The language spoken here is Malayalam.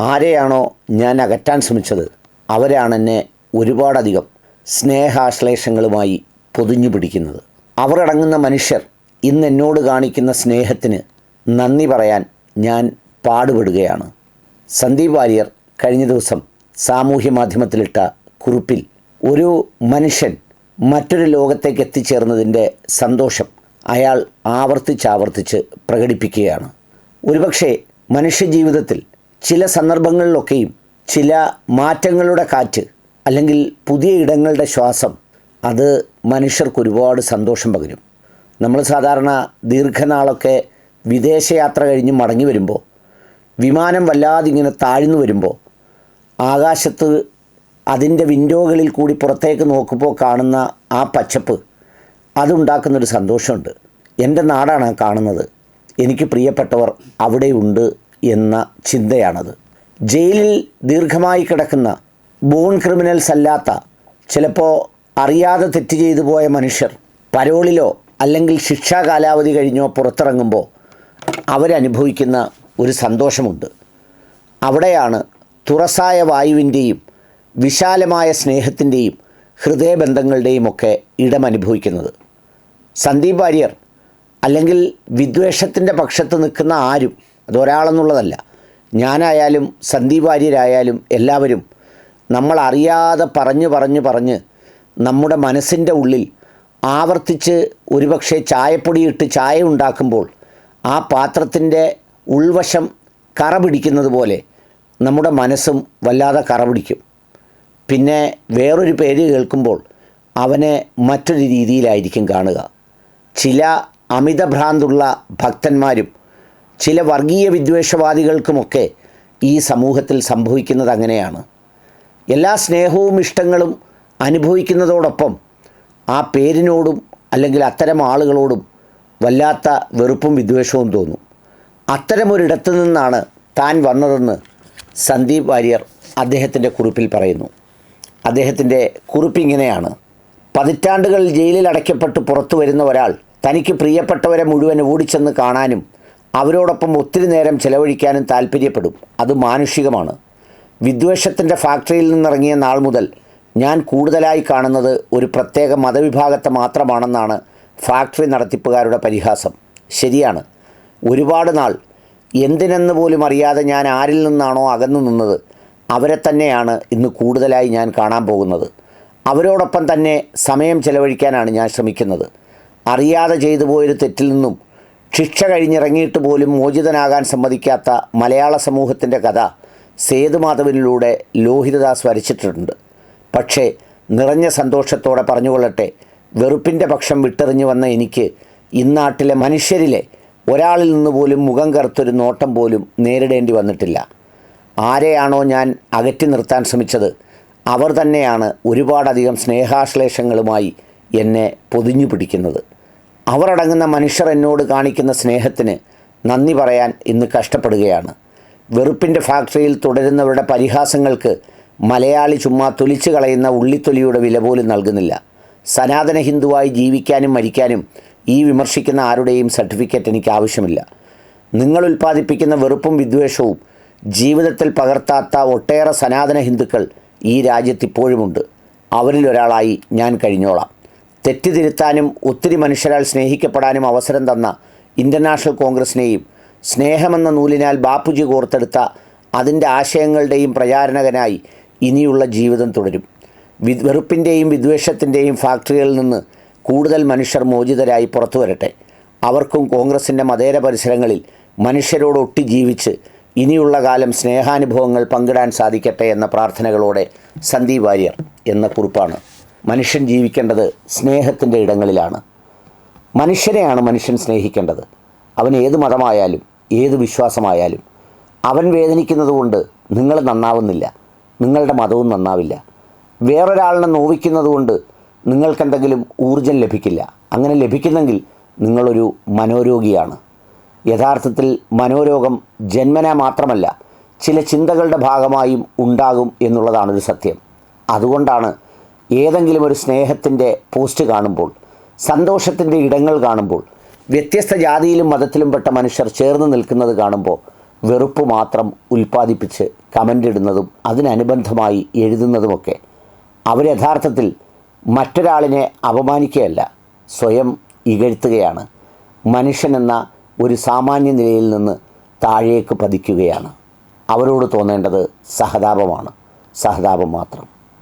ആരെയാണോ ഞാൻ അകറ്റാൻ ശ്രമിച്ചത് അവരാണ് എന്നെ ഒരുപാടധികം സ്നേഹാശ്ലേഷങ്ങളുമായി പൊതിഞ്ഞു പിടിക്കുന്നത്. അവരടങ്ങുന്ന മനുഷ്യർ ഇന്ന് എന്നോട് കാണിക്കുന്ന സ്നേഹത്തിന് നന്ദി പറയാൻ ഞാൻ പാടുപെടുകയാണ്. സന്ദീപ് വാര്യർ കഴിഞ്ഞ ദിവസം സാമൂഹ്യ മാധ്യമത്തിലിട്ട കുറിപ്പിൽ ഒരു മനുഷ്യൻ മറ്റൊരു ലോകത്തേക്ക് എത്തിച്ചേർന്നതിന്റെ സന്തോഷം അയാൾ ആവർത്തിച്ചാവർത്തിച്ച് പ്രകടിപ്പിക്കുകയാണ്. ഒരുപക്ഷെ മനുഷ്യജീവിതത്തിൽ ചില സന്ദർഭങ്ങളിലൊക്കെയും ചില മാറ്റങ്ങളുടെ കാറ്റ് അല്ലെങ്കിൽ പുതിയ ഇടങ്ങളുടെ ശ്വാസം അത് മനുഷ്യർക്ക് ഒരുപാട് സന്തോഷം പകരും. നമ്മൾ സാധാരണ ദീർഘനാളൊക്കെ വിദേശയാത്ര കഴിഞ്ഞ് മടങ്ങി വരുമ്പോൾ വിമാനം വല്ലാതെ ഇങ്ങനെ താഴ്ന്നു വരുമ്പോൾ ആകാശത്ത് അതിന്റെ വിൻഡോകളിൽ കൂടി പുറത്തേക്ക് നോക്കുമ്പോൾ കാണുന്ന ആ പച്ചപ്പ് അതുണ്ടാക്കുന്നൊരു സന്തോഷമുണ്ട്. എന്റെ നാടാണ് കാണുന്നത്. എനിക്ക് പ്രിയപ്പെട്ടവർ അവിടെയുണ്ട് എന്ന ചിന്തയാണത്. ജയിലിൽ ദീർഘമായി കിടക്കുന്ന ബോൺ ക്രിമിനൽസ് അല്ലാത്ത ചിലപ്പോൾ അറിയാതെ തെറ്റ് ചെയ്തു പോയ മനുഷ്യർ പരോളിലോ അല്ലെങ്കിൽ ശിക്ഷാ കാലാവധി കഴിഞ്ഞോ പുറത്തിറങ്ങുമ്പോൾ അവരനുഭവിക്കുന്ന ഒരു സന്തോഷമുണ്ട്. അവിടെയാണ് തുറസായ വായുവിന്റെയും വിശാലമായ സ്നേഹത്തിന്റെയും ഹൃദയബന്ധങ്ങളുടെയും ഒക്കെ ഇടം അനുഭവിക്കുന്നത്. സന്ദീപ് വാര്യർ അല്ലെങ്കിൽ വിദ്വേഷത്തിന്റെ പക്ഷത്ത് നിൽക്കുന്ന ആരും അതൊരാളെന്നുള്ളതല്ല. ഞാനായാലും സന്ദീപ് വാര്യരായാലും എല്ലാവരും നമ്മളറിയാതെ പറഞ്ഞു പറഞ്ഞു പറഞ്ഞ് നമ്മുടെ മനസ്സിന്റെ ഉള്ളിൽ ആവർത്തിച്ച് ഒരുപക്ഷെ ചായപ്പൊടിയിട്ട് ചായ ഉണ്ടാക്കുമ്പോൾ ആ പാത്രത്തിന്റെ ഉൾവശം കറ പിടിക്കുന്നത് പോലെ നമ്മുടെ മനസ്സും വല്ലാതെ കറ പിടിക്കും. പിന്നെ വേറൊരു പേര് കേൾക്കുമ്പോൾ അവനെ മറ്റൊരു രീതിയിലായിരിക്കും കാണുക. ചില അമിതഭ്രാന്തുള്ള ഭക്തന്മാരും ചില വർഗീയ വിദ്വേഷവാദികൾക്കുമൊക്കെ ഈ സമൂഹത്തിൽ സംഭവിക്കുന്നത് അങ്ങനെയാണ്. എല്ലാ സ്നേഹവും ഇഷ്ടങ്ങളും അനുഭവിക്കുന്നതോടൊപ്പം ആ പേരിനോടും അല്ലെങ്കിൽ അത്തരം ആളുകളോടും വല്ലാത്ത വെറുപ്പും വിദ്വേഷവും തോന്നും. അത്തരമൊരിടത്തു നിന്നാണ് താൻ വന്നതെന്ന് സന്ദീപ് വാര്യർ അദ്ദേഹത്തിന്റെ കുറിപ്പിൽ പറയുന്നു. അദ്ദേഹത്തിന്റെ കുറിപ്പ് ഇങ്ങനെയാണ്. പതിറ്റാണ്ടുകൾ ജയിലിൽ അടയ്ക്കപ്പെട്ട് പുറത്തു വരുന്ന ഒരാൾ തനിക്ക് പ്രിയപ്പെട്ടവരെ മുഴുവൻ ഓടിച്ചെന്ന് കാണാനും അവരോടൊപ്പം ഒത്തിരി നേരം ചെലവഴിക്കാനും താല്പര്യപ്പെടും. അത് മാനുഷികമാണ്. വിദ്വേഷത്തിന്റെ ഫാക്ടറിയിൽ നിന്നിറങ്ങിയ നാൾ മുതൽ ഞാൻ കൂടുതലായി കാണുന്നത് ഒരു പ്രത്യേക മതവിഭാഗത്തെ മാത്രമാണെന്നാണ് ഫാക്ടറി നടത്തിപ്പുകാരുടെ പരിഹാസം. ശരിയാണ്. ഒരുപാട് നാൾ എന്തിനെന്ന് പോലും അറിയാതെ ഞാൻ ആരിൽ നിന്നാണോ അകന്നു നിന്നത് അവരെ തന്നെയാണ് ഇന്ന് കൂടുതലായി ഞാൻ കാണാൻ പോകുന്നത്. അവരോടൊപ്പം തന്നെ സമയം ചെലവഴിക്കാനാണ് ഞാൻ ശ്രമിക്കുന്നത്. അറിയാതെ ചെയ്തു പോയൊരു തെറ്റിൽ നിന്നും ശിക്ഷ കഴിഞ്ഞിറങ്ങിയിട്ട് പോലും മോചിതനാകാൻ സമ്മതിക്കാത്ത മലയാള സമൂഹത്തിന്റെ കഥ സേതുമാധവനിലൂടെ ലോഹിതദാസ് വരച്ചിട്ടുണ്ട്. പക്ഷേ നിറഞ്ഞ സന്തോഷത്തോടെ പറഞ്ഞുകൊള്ളട്ടെ വെറുപ്പിന്റെ പക്ഷം വിട്ടെറിഞ്ഞു വന്ന എനിക്ക് ഇന്നാട്ടിലെ മനുഷ്യരിലെ ഒരാളിൽ നിന്ന് പോലും മുഖം കറുത്തൊരു നോട്ടം പോലും നേരിടേണ്ടി വന്നിട്ടില്ല. ആരെയാണോ ഞാൻ അകറ്റി നിർത്താൻ ശ്രമിച്ചത് അവർ തന്നെയാണ് ഒരുപാടധികം സ്നേഹാശ്ലേഷങ്ങളുമായി എന്നെ പൊതിഞ്ഞു പിടിക്കുന്നത്. അവരടങ്ങുന്ന മനുഷ്യർ എന്നോട് കാണിക്കുന്ന സ്നേഹത്തിന് നന്ദി പറയാൻ ഇന്ന് കഷ്ടപ്പെടുകയാണ്. വെറുപ്പിന്റെ ഫാക്ടറിയിൽ തുടരുന്നവരുടെ പരിഹാസങ്ങൾക്ക് മലയാളി ചുമ്മാ തൊലിച്ചു കളയുന്ന ഉള്ളിത്തൊലിയുടെ വില പോലും നൽകുന്നില്ല. സനാതന ഹിന്ദുവായി ജീവിക്കാനും മരിക്കാനും ഈ വിമർശിക്കുന്ന ആരുടെയും സർട്ടിഫിക്കറ്റ് എനിക്ക് ആവശ്യമില്ല. നിങ്ങൾ ഉൽപ്പാദിപ്പിക്കുന്ന വെറുപ്പും വിദ്വേഷവും ജീവിതത്തിൽ പകർത്താത്ത ഒട്ടേറെ സനാതന ഹിന്ദുക്കൾ ഈ രാജ്യത്ത് ഇപ്പോഴുമുണ്ട്. അവരിൽ ഒരാളായി ഞാൻ കഴിഞ്ഞോളാം. തെറ്റ് തിരുത്താനും ഒത്തിരി മനുഷ്യരാൽ സ്നേഹിക്കപ്പെടാനും അവസരം തന്ന ഇന്റർനാഷണൽ കോൺഗ്രസിനെയും സ്നേഹമെന്ന നൂലിനാൽ ബാപ്പുജി കോർത്തെടുത്ത അതിന്റെ ആശയങ്ങളുടെയും പ്രചാരണകനായി ഇനിയുള്ള ജീവിതം തുടരും. വെറുപ്പിന്റെയും വിദ്വേഷത്തിന്റെയും ഫാക്ടറികളിൽ നിന്ന് കൂടുതൽ മനുഷ്യർ മോചിതരായി പുറത്തു വരട്ടെ. അവർക്കും കോൺഗ്രസിന്റെ മതേര പരിസരങ്ങളിൽ മനുഷ്യരോടൊട്ടി ജീവിച്ച് ഇനിയുള്ള കാലം സ്നേഹാനുഭവങ്ങൾ പങ്കിടാൻ സാധിക്കട്ടെ എന്ന പ്രാർത്ഥനകളോടെ സന്ദീപ് വാര്യർ എന്ന കുറിപ്പാണ്. മനുഷ്യൻ ജീവിക്കേണ്ടത് സ്നേഹത്തിന്റെ ഇടങ്ങളിലാണ്. മനുഷ്യനെയാണ് മനുഷ്യൻ സ്നേഹിക്കേണ്ടത്. അവൻ ഏത് മതമായാലും ഏത് വിശ്വാസമായാലും അവൻ വേദനിക്കുന്നതുകൊണ്ട് നിങ്ങൾ നന്നാവുന്നില്ല. നിങ്ങളുടെ മതവും നന്നാവില്ല. വേറൊരാളിനെ നോവിക്കുന്നത് കൊണ്ട് നിങ്ങൾക്കെന്തെങ്കിലും ഊർജം ലഭിക്കില്ല. അങ്ങനെ ലഭിക്കുന്നെങ്കിൽ നിങ്ങളൊരു മനോരോഗിയാണ്. യഥാർത്ഥത്തിൽ മനോരോഗം ജന്മന മാത്രമല്ല ചില ചിന്തകളുടെ ഭാഗമായും ഉണ്ടാകും എന്നുള്ളതാണൊരു സത്യം. അതുകൊണ്ടാണ് ഏതെങ്കിലും ഒരു സ്നേഹത്തിന്റെ പോസ്റ്റ് കാണുമ്പോൾ സന്തോഷത്തിന്റെ ഇടങ്ങൾ കാണുമ്പോൾ വ്യത്യസ്ത ജാതിയിലും മതത്തിലും പെട്ട മനുഷ്യർ ചേർന്ന് നിൽക്കുന്നത് കാണുമ്പോൾ വെറുപ്പ് മാത്രം ഉൽപ്പാദിപ്പിച്ച് കമന്റ് ഇടുന്നതും അതിനനുബന്ധമായി എഴുതുന്നതുമൊക്കെ അവർ യഥാർത്ഥത്തിൽ മറ്റൊരാളിനെ അപമാനിക്കുകയല്ല സ്വയം ഇകഴ്ത്തുകയാണ്. മനുഷ്യനെന്ന ഒരു സാമാന്യ നിലയിൽ നിന്ന് താഴേക്ക് പതിക്കുകയാണ്. അവരോട് തോന്നേണ്ടത് സഹതാപമാണ് സഹതാപം മാത്രം.